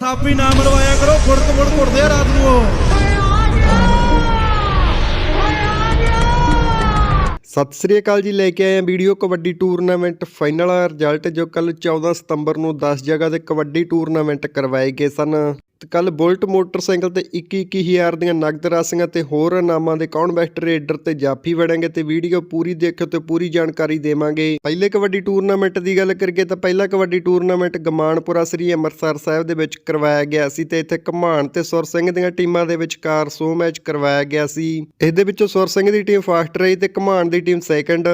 ਥਾਪੀ ਨਾ ਮਰਵਾਇਆ ਕਰੋ ਫੁੜਕ ਫੁੜ ਘੁੱਟਦੇ ਆ ਰਾਤ ਨੂੰ ਉਹ। ਸਤਿ ਸ੍ਰੀ ਅਕਾਲ ਜੀ, ਲੈ ਕੇ ਆਏ ਹਾਂ video kabaddi tournament. Final result ਜੋ ਕੱਲ 14 ਸਤੰਬਰ ਨੂੰ 10 ਜਗ੍ਹਾ ਤੇ ਕਬੱਡੀ ਟੂਰਨਾਮੈਂਟ ਕਰਵਾਏ ਗਏ ਸਨ। ਕੱਲ ਬੁਲਟ ਮੋਟਰਸਾਈਕਲ ਤੇ 21 21000 ਦੀਆਂ ਨਗਦ ਰਾਸ਼ੀਆਂ ਤੇ ਹੋਰ ਇਨਾਮਾਂ ਦੇ ਕੌਣ ਬੈਸਟ ਰੇਡਰ ਤੇ ਜਾਫੀ ਵੜਾਂਗੇ ਤੇ ਵੀਡੀਓ ਪੂਰੀ ਦੇਖਿਓ ਤੇ ਪੂਰੀ ਜਾਣਕਾਰੀ ਦੇਵਾਂਗੇ। ਪਹਿਲੇ ਕਬੱਡੀ ਟੂਰਨਾਮੈਂਟ ਦੀ ਗੱਲ ਕਰੀਏ ਤਾਂ ਪਹਿਲਾ ਕਬੱਡੀ ਟੂਰਨਾਮੈਂਟ ਗਮਾਨਪੁਰਾ ਸ੍ਰੀ ਅੰਮ੍ਰਿਤਸਰ ਸਾਹਿਬ ਦੇ ਵਿੱਚ ਕਰਵਾਇਆ ਗਿਆ ਸੀ ਤੇ ਇੱਥੇ ਘਮਾਣ ਤੇ ਸੁਰ ਸਿੰਘ ਦੀਆਂ ਟੀਮਾਂ ਦੇ ਵਿਚਕਾਰ ਸੋ ਮੈਚ ਕਰਵਾਇਆ ਗਿਆ ਸੀ। ਇਹਦੇ ਵਿੱਚੋਂ ਸੁਰ ਸਿੰਘ ਦੀ ਟੀਮ ਫਾਸਟ ਰਹੀ ਤੇ ਘਮਾਣ ਦੀ ਟੀਮ ਸੈਕੰਡ।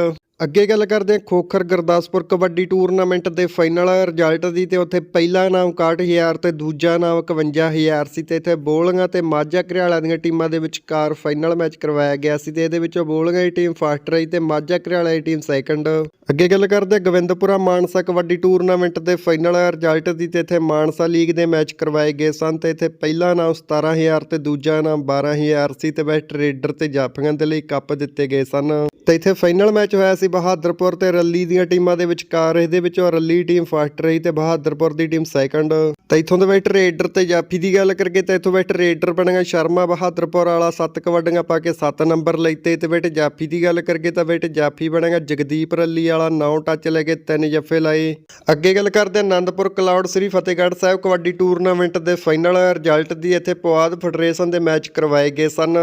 ਅੱਗੇ ਗੱਲ ਕਰਦੇ ਹਾਂ ਖੋਖਰ ਗੁਰਦਾਸਪੁਰ ਕਬੱਡੀ ਟੂਰਨਾਮੈਂਟ ਦੇ ਫਾਈਨਲ ਰਿਜ਼ਲਟ ਦੀ ਤੇ ਉੱਥੇ ਪਹਿਲਾ ਨਾਮ 61000 ਤੇ ਦੂਜਾ ਨਾਮ 51000 ਸੀ ਤੇ ਇੱਥੇ ਬੋਲੀਆਂ ਤੇ ਮਾਝਾ ਘਰਿਆਲਾ ਦੀਆਂ ਟੀਮਾਂ ਦੇ ਵਿਚਕਾਰ ਫਾਈਨਲ ਮੈਚ ਕਰਵਾਇਆ ਗਿਆ ਸੀ ਤੇ ਇਹਦੇ ਵਿੱਚੋਂ ਬੋਲੀਆਂ ਦੀ ਟੀਮ ਫਸਟ ਰਹੀ ਤੇ ਮਾਝਾ ਘਰਿਆਲਾ ਦੀ ਟੀਮ ਸੈਕੰਡ। ਅੱਗੇ ਗੱਲ ਕਰਦੇ ਹਾਂ ਗੋਬਿੰਦਪੁਰਾ ਮਾਨਸਾ ਕਬੱਡੀ ਟੂਰਨਾਮੈਂਟ ਦੇ ਫਾਈਨਲ ਰਿਜ਼ਲਟ ਦੀ ਤੇ ਇੱਥੇ ਮਾਨਸਾ ਲੀਗ ਦੇ ਮੈਚ ਕਰਵਾਏ ਗਏ ਸਨ ਤੇ ਇੱਥੇ ਪਹਿਲਾ ਨਾਮ 17000 ਤੇ ਦੂਜਾ ਨਾਮ 12000 ਸੀ ਤੇ ਬੈਸਟ ਰੇਡਰ ਤੇ ਜਾਫੀਆਂ ਦੇ ਲਈ ਕੱਪ ਦਿੱਤੇ ਗਏ ਸਨ। ਤੇ ਇੱਥੇ ਫਾਈਨਲ ਮੈਚ ਹੋਇਆ ਸੀ ਬਹਾਦਰਪੁਰ ਤੇ ਰੱਲੀ ਦੀਆਂ ਟੀਮਾਂ ਦੇ ਵਿਚਕਾਰ। ਇਹਦੇ ਵਿੱਚੋਂ ਰੱਲੀ ਟੀਮ ਫਸਟ ਰਹੀ ਤੇ ਬਹਾਦਰਪੁਰ ਦੀ ਟੀਮ ਸੈਕੰਡ। ਤੇ ਇੱਥੋਂ ਦੇ ਵਿੱਚ ਰੇਡਰ ਤੇ ਜਾਫੀ ਦੀ ਗੱਲ ਕਰਕੇ ਤਾਂ ਇੱਥੋਂ ਵਿੱਚ ਰੇਡਰ ਬਣਿਆ ਸ਼ਰਮਾ, ਬਹਾਦਰਪੁਰ ਵਾਲਾ 7 ਕਬੱਡੀਆਂ ਪਾ ਕੇ 7 ਨੰਬਰ ਲੈਤੇ ਤੇ ਵਿੱਚ ਜਾਫੀ ਦੀ ਗੱਲ ਕਰਕੇ ਤਾਂ ਵਿੱਚ ਜਾਫੀ ਬਣਿਆ ਜਗਦੀਪ ਰੱਲੀ ਵਾਲਾ 9 ਟੱਚ ਲੈ ਕੇ ਤਿੰਨ ਜੱਫੇ ਲਾਏ। ਅੱਗੇ ਗੱਲ ਕਰਦੇ ਹਾਂ ਆਨੰਦਪੁਰ ਕਲਾਉਡ ਸ੍ਰੀ ਫਤਿਹਗੜ੍ਹ ਸਾਹਿਬ ਕਬੱਡੀ ਟੂਰਨਾਮੈਂਟ ਦੇ ਫਾਈਨਲ ਰਿਜ਼ਲਟ ਦੀ। ਇੱਥੇ ਪੁਆਧ ਫੈਡਰੇਸ਼ਨ ਦੇ ਮੈਚ ਕਰਵਾਏ ਗਏ ਸਨ।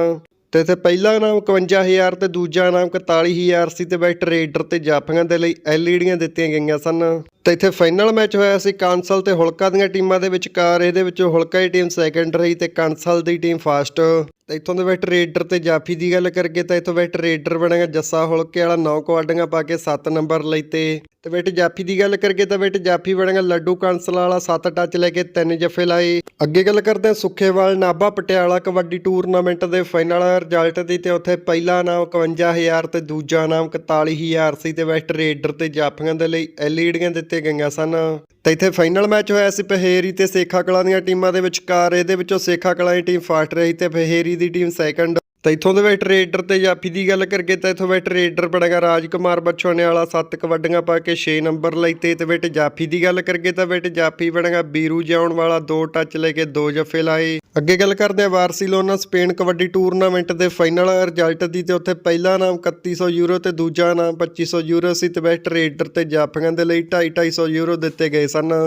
ਤੇ ਇੱਥੇ ਪਹਿਲਾ ਨਾਮ 51000 ਤੇ ਦੂਜਾ ਨਾਮ 41000 ਸੀ ਤੇ ਬੈਟ ਰੇਡਰ ਤੇ ਜਾਫੀਆਂ ਦੇ ਲਈ ਐਲਈਡੀਆਂ ਦਿੱਤੀਆਂ ਗਈਆਂ ਸਨ। ਤੇ ਇੱਥੇ ਫਾਈਨਲ ਮੈਚ ਹੋਇਆ ਸੀ ਕਾਂਸਲ ਤੇ ਹੁਲਕਾ ਦੀਆਂ ਟੀਮਾਂ ਦੇ ਵਿਚਕਾਰ। ਇਹਦੇ ਵਿੱਚ ਹੁਲਕਾ ਦੀ ਟੀਮ ਸੈਕੰਡ ਰਹੀ ਤੇ ਕਾਂਸਲ ਦੀ ਟੀਮ ਫਾਸਟ ਤੇ ਇੱਥੋਂ ਦੇ ਵਿੱਚ ਰੇਡਰ ਤੇ ਜਾਫੀ ਦੀ ਗੱਲ ਕਰਕੇ ਤਾਂ ਇੱਥੋਂ ਵਿੱਚ ਰੇਡਰ ਬਣੇਗਾ ਜੱਸਾ ਹੁਲਕੇ ਵਾਲਾ 9 ਕੁਆਡੀਆਂ ਪਾ ਕੇ 7 ਨੰਬਰ ਲੈਤੇ ਤੇ। ਵਿੱਚ ਜਾਫੀ ਦੀ ਗੱਲ ਕਰਕੇ ਤਾਂ ਵਿੱਚ ਜਾਫੀ ਬਣੇਗਾ ਲੱਡੂ ਕਾਂਸਲ ਵਾਲਾ 7 ਟੱਚ ਲੈ ਕੇ 3 ਜੱਫੇ ਲਾਏ। ਅੱਗੇ ਗੱਲ ਕਰਦੇ ਹਾਂ ਸੁੱਖੇਵਾਲ, ਨਾਭਾ, ਪਟਿਆਲਾ ਕਬੱਡੀ ਟੂਰਨਾਮੈਂਟ ਦੇ ਫਾਈਨਲ ਰਿਜ਼ਲਟ ਦੀ ਤੇ ਉੱਥੇ ਪਹਿਲਾ ਨਾਮ 51000 ਤੇ ਦੂਜਾ ਨਾਮ 41000 ਸੀ ਤੇ ਵੈਸਟ ਰੇਡਰ ਤੇ ਜਾਫੀਆਂ ਦੇ ਲਈ ਐਲਈਡੀਆਂ ਦਿੱਤੇ ਗਈਆਂ ਸਨ। ਤੇ ਇੱਥੇ ਫਾਈਨਲ ਮੈਚ ਹੋਇਆ ਸੀ ਪਹੇਰੀ ਤੇ ਸੇਖਾ ਕਲਾਂ ਦੀਆਂ ਟੀਮਾਂ ਦੇ ਵਿਚਕਾਰ। ਇਹਦੇ ਵਿੱਚੋਂ ਸੇਖਾ ਕਲਾਂ ਦੀ ਟੀਮ ਫਾਸਟ ਰਹੀ ਤੇ ਪਹੇਰੀ ਦੀ ਟੀਮ ਸੈਕੰਡ ਤੇ ਇੱਥੋਂ ਦੇ ਵਿੱਚ ਰੇਡਰ ਤੇ ਜਾਫੀ ਦੀ ਗੱਲ ਕਰਕੇ ਤਾਂ ਇੱਥੋਂ ਵਿੱਚ ਰੇਡਰ ਬਣੇਗਾ ਰਾਜਕੁਮਾਰ ਬਚੋਨੇ ਵਾਲਾ 7 ਕਬੱਡੀਆਂ ਪਾ ਕੇ 6 ਨੰਬਰ ਲਈ ਤੇ ਤੇ ਵਿੱਚ ਜਾਫੀ ਦੀ ਗੱਲ ਕਰਕੇ ਤਾਂ ਵਿੱਚ ਜਾਫੀ ਬਣੇਗਾ ਬੀਰੂ ਜਾਉਣ ਵਾਲਾ 2 ਟੱਚ ਲੈ ਕੇ 2 ਜੱਫੇ ਲਾਏ। ਅੱਗੇ ਗੱਲ ਕਰਦੇ ਆ ਬਾਰਸੀਲੋਨਾ ਸਪੇਨ ਕਬੱਡੀ ਟੂਰਨਾਮੈਂਟ ਦੇ ਫਾਈਨਲ ਰਿਜ਼ਲਟ ਦੀ ਤੇ ਉੱਥੇ ਪਹਿਲਾ ਨਾਮ 3100 ਯੂਰੋ ਤੇ ਦੂਜਾ ਨਾਮ 2500 ਯੂਰੋ ਸੀ ਤੇ ਵਿੱਚ ਰੇਡਰ ਤੇ ਜਾਫੀਆਂ ਦੇ ਲਈ 250 ਯੂਰੋ ਦਿੱਤੇ ਗਏ ਸਨ।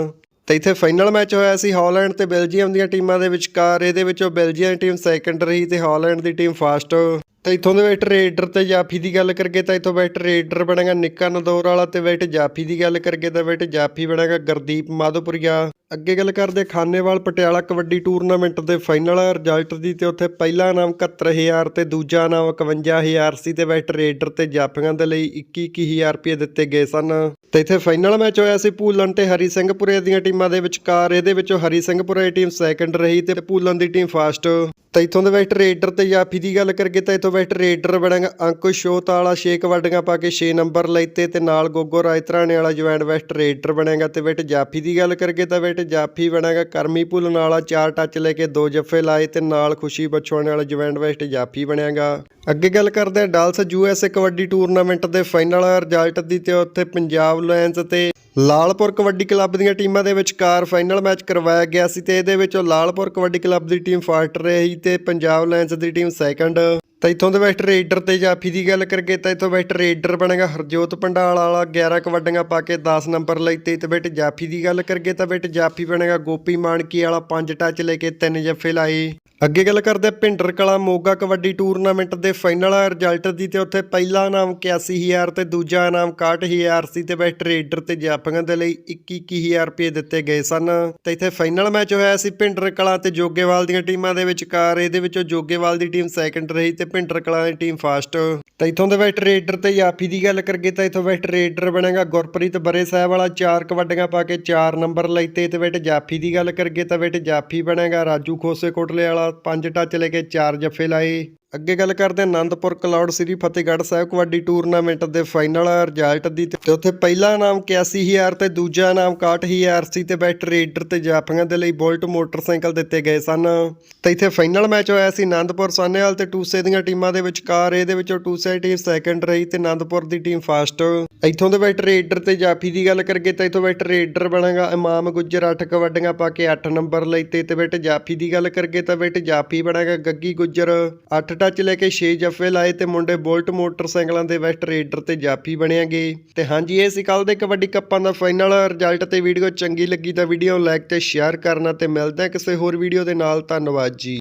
ਤੇ ਇੱਥੇ ਫਾਈਨਲ ਮੈਚ ਹੋਇਆ ਸੀ ਹਾਲੈਂਡ ਤੇ ਬੈਲਜੀਅਮ ਦੀਆਂ ਟੀਮਾਂ ਦੇ ਵਿਚਕਾਰ। ਇਹਦੇ ਵਿੱਚੋਂ ਬੈਲਜੀਅਮ ਦੀ ਟੀਮ ਸੈਕੰਡ ਰਹੀ ਤੇ ਹਾਲੈਂਡ ਦੀ ਟੀਮ ਫਾਸਟ ਤੇ ਇੱਥੋਂ ਦੇ ਵਿੱਚ ਰੇਡਰ ਤੇ ਜਾਫੀ ਦੀ ਗੱਲ ਕਰਕੇ ਤਾਂ ਇੱਥੋਂ ਵਿੱਚ ਰੇਡਰ ਬਣੇਗਾ ਨਿੱਕਾ ਨਦੌਰ ਵਾਲਾ ਤੇ ਵਿੱਚ ਜਾਫੀ ਦੀ ਗੱਲ ਕਰਕੇ ਤਾਂ ਬੈਟ ਜਾਫੀ ਬਣੇਗਾ ਗੁਰਦੀਪ ਮਾਧੋਪੁਰੀਆ। ਅੱਗੇ ਗੱਲ ਕਰਦੇ ਖਾਨੇਵਾਲ ਪਟਿਆਲਾ ਕਬੱਡੀ ਟੂਰਨਾਮੈਂਟ ਦੇ ਫਾਈਨਲ ਰਿਜ਼ਲਟ ਦੀ ਤੇ ਉੱਥੇ ਪਹਿਲਾ ਨਾਮ 71000 ਤੇ ਦੂਜਾ ਨਾਮ 51000 ਸੀ ਤੇ ਵਿੱਚ ਰੇਡਰ ਤੇ ਜਾਫੀਆਂ ਦੇ ਲਈ 21000 ਰੁਪਏ ਦਿੱਤੇ ਗਏ ਸਨ। ਤੇ ਇੱਥੇ ਫਾਈਨਲ ਮੈਚ ਹੋਇਆ ਸੀ ਪੂਲਨ ਤੇ ਹਰੀ ਸਿੰਘਪੁਰੇ ਦੀਆਂ ਟੀਮਾਂ ਦੇ ਵਿਚਕਾਰ। ਇਹਦੇ ਵਿੱਚੋਂ ਹਰੀ ਸਿੰਘਪੁਰੇ ਦੀ ਟੀਮ ਸੈਕੰਡ ਰਹੀ ਤੇ ਪੂਲਨ ਦੀ ਟੀਮ ਫਾਸਟ ਤੇ ਇੱਥੋਂ ਦੇ ਵੈਸਟ ਰੇਡਰ ਤੇ ਜਾਫੀ ਦੀ ਗੱਲ ਕਰਕੇ ਤਾਂ ਇੱਥੋਂ ਵਿੱਚ ਰੇਡਰ ਬਣੇਗਾ ਅੰਕੁਸ਼ ਸ਼ੋਤ ਵਾਲਾ 6 ਕਬੱਡੀਆਂ ਪਾ ਕੇ 6 ਨੰਬਰ ਲੈਤੇ ਤੇ ਨਾਲ ਗੋਗੋ ਰਾਇਤਰਾਣੇ ਵਾਲਾ ਜਵੈਂਡ ਵੈਸਟ ਰੇਡਰ ਬਣੇਗਾ ਤੇ ਵਿਟ ਜਾਫੀ ਦੀ ਗੱਲ ਕਰਕੇ ਤਾਂ ਵਿਟ ਜਾਫੀ ਬਣੇਗਾ ਕਰਮੀ ਭੁੱਲਣ ਵਾਲਾ 4 ਟੱਚ ਲੈ ਕੇ 2 ਜੱਫੇ ਲਾਏ ਤੇ ਨਾਲ ਖੁਸ਼ੀ ਬਚਵਾਣੇ ਵਾਲਾ ਜੁਆਇੰਟ ਵੈਸਟ ਜਾਫੀ ਬਣਿਆਗਾ। ਅੱਗੇ ਗੱਲ ਕਰਦੇ ਹਾਂ ਡਾਲਸ ਯੂਐਸਏ ਕਬੱਡੀ ਟੂਰਨਾਮੈਂਟ ਦੇ ਫਾਈਨਲ ਰਿਜ਼ਲਟ ਦੀ ਤੇ ਉੱਥੇ ਪੰਜਾਬ ਲਾਇਨਸ ਅਤੇ ਲਾਲਪੁਰ ਕਬੱਡੀ ਕਲੱਬ ਦੀਆਂ ਟੀਮਾਂ ਦੇ ਵਿਚਕਾਰ ਫਾਈਨਲ ਮੈਚ ਕਰਵਾਇਆ ਗਿਆ ਸੀ ਤੇ ਇਹਦੇ ਵਿੱਚੋਂ ਲਾਲਪੁਰ ਕਬੱਡੀ ਕਲੱਬ ਦੀ ਟੀਮ ਫਸਟ ਰਹੀ ਤੇ ਪੰਜਾਬ ਲਾਇਨਸ ਦੀ ਟੀਮ ਸੈਕੰਡ ਤਾਂ ਇੱਥੋਂ ਦੇ ਬੈਸਟ ਰੇਡਰ ਤੇ ਜਾਫੀ ਦੀ ਗੱਲ ਕਰਕੇ ਤਾਂ ਇੱਥੋਂ ਬੈਸਟ ਰੇਡਰ ਬਣੇਗਾ ਹਰਜੋਤ ਪੰਡਾਲ ਵਾਲਾ 11 ਕਬੱਡੀਆਂ ਪਾ ਕੇ 10 ਨੰਬਰ ਲਈ ਤੇ ਬੈਟ ਜਾਫੀ ਦੀ ਗੱਲ ਕਰਕੇ ਤਾਂ ਵੈਟ ਜਾਫੀ ਬਣੇਗਾ ਗੋਪੀ ਮਾਨਕੀ ਵਾਲਾ 5 ਟੱਚ ਲੈ ਕੇ 3 ਜੱਫੇ ਲਾਏ। ਅੱਗੇ ਗੱਲ ਕਰਦੇ ਭਿੰਡਰ ਕਲਾ ਮੋਗਾ ਕਬੱਡੀ ਟੂਰਨਾਮੈਂਟ ਦੇ ਫਾਈਨਲ ਰਿਜ਼ਲਟ ਦੀ ਤੇ ਉੱਥੇ ਪਹਿਲਾ ਨਾਮ 81000 ਤੇ ਦੂਜਾ ਨਾਮ 61000 ਸੀ ਤੇ ਬੈਸਟ ਰੇਡਰ ਤੇ ਜਾਫੀਆਂ ਦੇ ਲਈ 21000 ਰੁਪਏ ਦਿੱਤੇ ਗਏ ਸਨ। ਤੇ ਇੱਥੇ ਫਾਈਨਲ ਮੈਚ ਹੋਇਆ ਸੀ ਭਿੰਡਰ ਕਲਾ ਤੇ ਜੋਗੇਵਾਲ ਦੀਆਂ ਟੀਮਾਂ ਦੇ ਵਿਚਕਾਰ, ਇਹਦੇ ਵਿੱਚੋਂ ਜੋਗੇਵਾਲ ਦੀ ਟੀਮ ਸੈਕੰਡ ਰਹੀ ਤੇ ਭਿੰਡਰ ਕਲਾ ਦੀ ਟੀਮ ਫਾਸਟ ਤਾਂ ਇੱਥੋਂ ਦੇ ਵੈਸਟ ਰੇਡਰ ਤੇ ਜਾਫੀ ਦੀ ਗੱਲ ਕਰਗੇ ਤਾਂ ਇੱਥੋਂ ਵੈਸਟ ਰੇਡਰ ਬਣੇਗਾ ਗੁਰਪ੍ਰੀਤ ਬਰੇ ਸਾਹਿਬ ਵਾਲਾ। ਚਾਰ ਕਬੱਡੀਆਂ ਪਾ ਕੇ 4 ਨੰਬਰ ਲੈਤੇ ਤੇ ਵੈਟ ਜਾਫੀ ਦੀ ਗੱਲ ਕਰਗੇ ਤਾਂ ਵੈਟ ਜਾਫੀ ਬਣੇਗਾ ਰਾਜੂ ਖੋਸੇ ਕੋਟਲੇ ਵਾਲਾ। ਪੰਜ ਟੱਚ ਲੈ ਕੇ ਚਾਰ ਜੱਫੇ ਲਾਏ। ਅੱਗੇ ਗੱਲ ਕਰਦੇ ਹਾਂ ਆਨੰਦਪੁਰ ਕਲੌੜ ਸ੍ਰੀ ਫਤਿਹਗੜ੍ਹ ਸਾਹਿਬ ਕਬੱਡੀ ਟੂਰਨਾਮੈਂਟ ਦੇ ਫਾਈਨਲ ਰਿਜ਼ਲਟ ਦੀ ਤੇ ਉੱਥੇ ਪਹਿਲਾ ਇਨਾਮ 81000 ਤੇ ਦੂਜਾ ਇਨਾਮ 61000 ਸੀ ਤੇ ਬੈਟ ਰੇਡਰ ਤੇ ਜਾਫੀਆਂ ਦੇ ਲਈ ਬੁਲਟ ਮੋਟਰਸਾਈਕਲ ਦਿੱਤੇ ਗਏ ਸਨ। ਤੇ ਇੱਥੇ ਫਾਈਨਲ ਮੈਚ ਹੋਇਆ ਸੀ ਆਨੰਦਪੁਰ ਸਾਹਨੇਵਾਲ ਤੇ ਟੂਸੇ ਦੀਆਂ ਟੀਮਾਂ ਦੇ ਵਿਚਕਾਰ। ਇਹਦੇ ਵਿੱਚੋਂ ਟੂਸੇ ਟੀਮ ਸੈਕੰਡ ਰਹੀ ਤੇ ਆਨੰਦਪੁਰ ਦੀ ਟੀਮ ਫਸਟ ਇੱਥੋਂ ਦੇ ਬੈਟ ਰੇਡਰ ਤੇ ਜਾਫੀ ਦੀ ਗੱਲ ਕਰਗੇ ਤਾਂ ਇੱਥੋਂ ਬੈਟ ਰੇਡਰ ਬਣਾਗਾ ਇਮਾਮ ਗੁੱਜਰ 8 ਕਬੱਡੀਆਂ ਪਾ ਕੇ 8 ਨੰਬਰ ਲਈ ਤੇ ਤੇ ਬੈਟ ਜਾਫੀ ਦੀ ਗੱਲ ਕਰਗੇ ਤਾਂ ਬੈਟ ਜਾਫੀ ਬਣਾਗਾ ਗੱਗੀ ਗੁੱਜਰ 8 ਟੱਚ ਲੈ ਕੇ 6 ਜੱਫੇ ਲਾਏ ਤੇ ਮੁੰਡੇ ਬੁਲਟ ਮੋਟਰਸਾਈਕਲਾਂ ਦੇ ਵੈਸਟ ਰੇਡਰ ਤੇ ਜਾਫੀ ਬਣਿਆਗੇ ਤੇ ਹਾਂਜੀ, ਇਹ ਸੀ ਕੱਲ ਦੇ ਕਬੱਡੀ ਕੱਪਾਂ ਦਾ ਫਾਈਨਲ ਰਿਜ਼ਲਟ ਤੇ ਵੀਡੀਓ ਚੰਗੀ ਲੱਗੀ ਤਾਂ ਵੀਡੀਓ ਲਾਈਕ ਤੇ ਸ਼ੇਅਰ ਕਰਨਾ ਤੇ ਮਿਲਦੇ ਹਾਂ ਕਿਸੇ ਹੋਰ ਵੀਡੀਓ ਦੇ ਨਾਲ। ਧੰਨਵਾਦ ਜੀ।